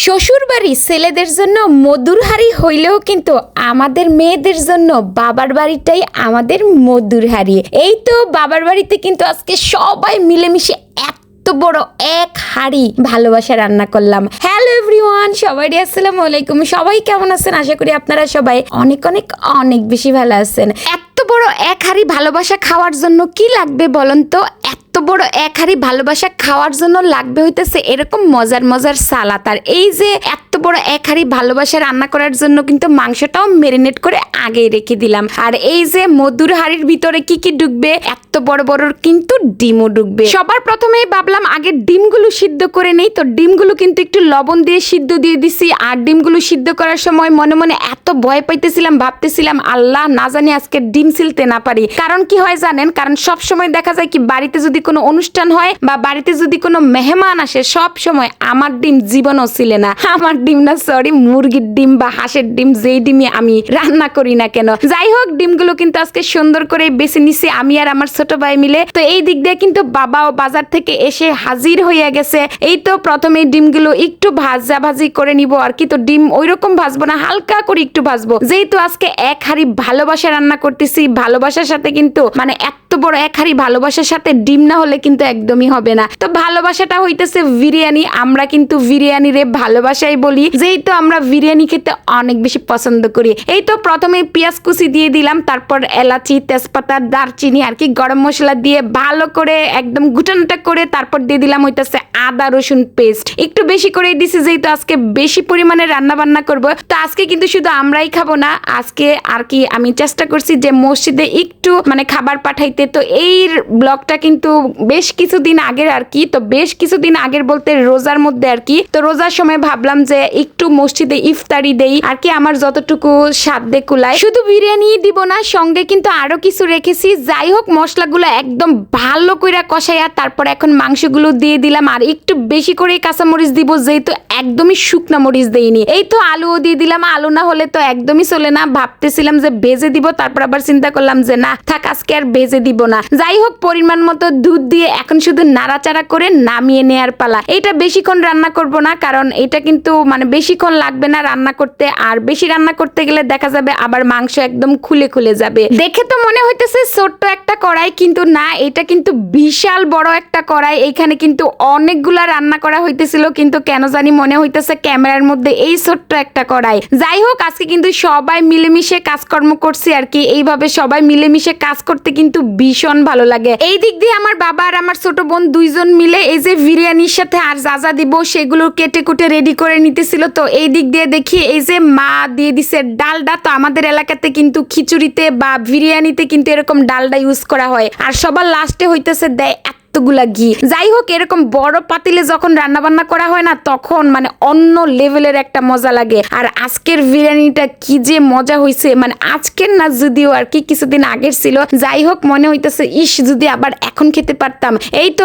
শ্বশুর বাড়ি ছেলেদের জন্য মধুর হাড়ি হইলেও কিন্তু আমাদের মেয়েদের জন্য বাবার বাড়িটাই আমাদের মধুর হাড়ি। এই তো বাবার বাড়িতে কিন্তু আজকে সবাই মিলেমিশে এত বড় এক হাড়ি ভালোবাসা রান্না করলাম। হ্যালো এভরিওয়ান, সবাই আসসালামু আলাইকুম। সবাই কেমন আছেন? আশা করি আপনারা সবাই অনেক অনেক অনেক বেশি ভালো আছেন। এত বড় এক হাড়ি ভালোবাসা খাওয়ার জন্য কি লাগবে বলেন তো? এত বড় এক হাড়ি ভালোবাসা খাওয়ার জন্য লাগবে হইতেছে এরকম মজার মজার সালাদ। আর এই যে এত বড় এক হাড়ি ভালোবাসা রান্না করার জন্য কিন্তু মাংসটাও মেরিনেট করে আগেই রেখে দিলাম। আর এই যে মধুর হাড়ির ভিতরে কি কি ঢুকবে, এত বড় বড় কিন্তু ডিমও ঢুকবে। সবার প্রথমেই ভাবলাম আগে ডিমগুলো সিদ্ধ করে নেই, তো ডিমগুলো কিন্তু একটু লবণ দিয়ে সিদ্ধ দিয়ে দিছি। আর ডিমগুলো সিদ্ধ করার সময় মনে মনে এত ভয় পাইতেছিলাম, ভাবতেছিলাম, আল্লাহ, না জানি আজকে ডিম সিলতে না পারি। কারণ কি হয় জানেন, কারণ সব সময় দেখা যায় কি, বাড়িতে যদি কোনো অনুষ্ঠান হয় বা বাড়িতে যদি কোনো মেহমান আসে, সব সময় আমার ডিম জীবনও ছিলে না। আমার ডিম না সরি মুরগির ডিম বা হাঁসের ডিম, যেই ডিমই আমি রান্না করি না কেন। যাই হোক, ডিমগুলো কিন্তু আজকে সুন্দর করে বেছে নিছি আমি আর আমার ছোট ভাই মিলে। তো এই দিক দিয়ে কিন্তু বাবাও বাজার থেকে এসে হাজির হয়ে গেছে। এই তো প্রথমে ডিমগুলো একটু ভাজা ভাজি করে নিব আর কি। তো ডিম ওই রকম ভাজবো না, হালকা করে একটু ভাজবো। যেহেতু আজকে এক হাড়ি ভালোবাসা রান্না করতেছি, ভালোবাসার সাথে কিন্তু মানে এত বড় এক হাড়ি ভালোবাসার সাথে ডিম না হলে কিন্তু একদমই হবে না। তো ভালোবাসাটা হইতেছে বিরিয়ানি। আমরা কিন্তু বিরিয়ানি রে ভালোবাসাই বলি। যেহেতু আমরা বিরিয়ানি খেতে অনেক বেশি পছন্দ করি। এই তো প্রথমে পেঁয়াজ কুচি দিয়ে দিলাম, তারপর এলাচি, তেজপাতা, দারচিনি, আর কি গরম মশলা দিয়ে ভালো করে একদম গুটানটা করে তারপর দিয়ে দিলাম হইতেছে আদা, রসুন পেস্ট। একটু বেশি করে দিছি যেহেতু আজকে বেশি পরিমাণে রান্না বান্না করব। তো আজকে কিন্তু শুধু আমরাই খাব না, আজকে আর কি আমি চেষ্টা করছি যে মসজিদে একটু মানে খাবার পাঠাইতে। তো এই ব্লগটা কিন্তু বেশ কিছুদিন আগের আর কি, তো বেশ কিছুদিন আগের বলতে রোজার মধ্যে আর কি, তো রোজার সময় ভাবলাম যে একটু মসজিদে ইফতারি দেই, আর কি আমার যতটুকু সাধ্যে কুলায়। শুধু বিরিয়ানি দিব না, সঙ্গে কিন্তু আরও কিছু রেখেছি। যাই হোক, মশলাগুলো একদম ভালো করে কষাইয়া তারপর এখন মাংসগুলো দিয়ে দিলাম, আর একটু বেশি করে কাঁচামরিচ দিব, যেহেতু একদমই শুকনা মরিচ দেইনি। এই তো আলুও দিয়ে দিলাম, আলু না হলে তো একদমই চলে না। ভাবতেছিলাম যে ভেজে দিব, তারপর আবার চিন্তা করলাম যে না, থাক আজকে আর ভেজে দিব না। যাই হোক, পরিমাণ মতো দুধ দিয়ে এখন শুধু নাড়াচাড়া করে নামিয়ে নেয়ার পালা। এটা বেশিক্ষণ রান্না করব না, কারণ এটা কিন্তু মানে বেশিক্ষণ লাগবে না রান্না করতে, আর বেশি রান্না করতে গেলে দেখা যাবে আবার মাংস একদম খুলে খুলে যাবে। দেখে তো মনে হইতেছে ছোট্ট একটা কড়াই, কিন্তু না, এটা কিন্তু বিশাল বড় একটা কড়াই। এখানে কিন্তু অনেকগুলা রান্না করা হইতেছিল, কিন্তু কেন জানি মনে হইতেছে ক্যামেরার মধ্যে এই ছোট্ট একটা কড়াই। যাই হোক, আজকে কিন্তু সবাই মিলেমিশে কাজকর্ম করছি আর কি। এইভাবে সবাই মিলেমিশে কাজ করতে কিন্তু ভীষণ ভালো লাগে। এই দিক দিয়ে আমার বাবা আর আমার ছোট বোন দুইজন মিলে এই যে বিরিয়ানির সাথে আর যা যা দিব সেগুলো কেটে কুটে রেডি করে নিতেছিল। তো এই দিক দিয়ে দেখি এই যে মা দিয়ে দিছে ডালডা। তো আমাদের এলাকাতে কিন্তু খিচুড়িতে বা বিরিয়ানিতে কিন্তু এরকম ডালডা ইউজ করা হয়। আর সবার লাস্টে হইতেছে দেয় এতগুলা ঘি যাই হোক, এরকম বড় পাতিলে যখন রান্না বান্না করা হয় না, তখন মানে অন্য লেভেলের একটা মজা লাগে। আর আজকের বিরিয়ানিটা কি যে মজা হয়েছে মানে আজকের না যদিও আর কি, কিছুদিন আগের ছিল। যাই হোক, মনে হইতেছে, ইস, যদি আবার এখন খেতে পারতাম। এই তো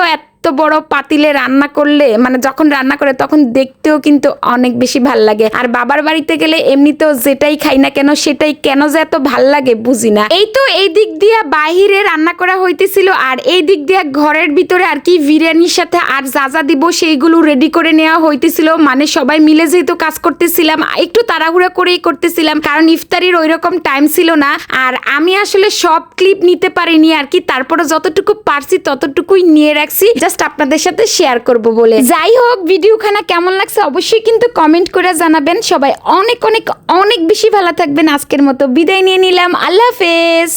বড় পাতিলে রান্না করলে মানে যখন রান্না করে তখন দেখতেও কিন্তু অনেক বেশি ভালো লাগে। আর বাবার বাড়িতে গেলে এমনিতেও যেটাই খাই না কেন, সেটাই কেন যে এত ভালো লাগে বুঝি না। এই তো এই দিক দিয়ে বাহিরে রান্না করা হইতেছিল, আর এই দিক দিয়ে ঘরের ভিতরে আর কি বিরিয়ানির সাথে আর যা যা দিব সেইগুলো রেডি করে নেওয়া হইতেছিল। মানে সবাই মিলে যেহেতু কাজ করতেছিলাম, একটু তাড়াহুড়া করেই করতেছিলাম, কারণ ইফতারির ওই রকম টাইম ছিল না। আর আমি আসলে সব ক্লিপ নিতে পারিনি আর কি তারপরে যতটুকু পারছি ততটুকুই নিয়ে রাখছি। জাস্ট আপনাদের সাথে শেয়ার করব বলে। যাই হোক, ভিডিওখানা কেমন লাগছে অবশ্যই কিন্তু কমেন্ট করে জানাবেন। সবাই অনেক অনেক অনেক বেশি ভালো থাকবেন। আজকের মতো বিদায় নিয়ে নিলাম। আল্লাহ হাফেজ।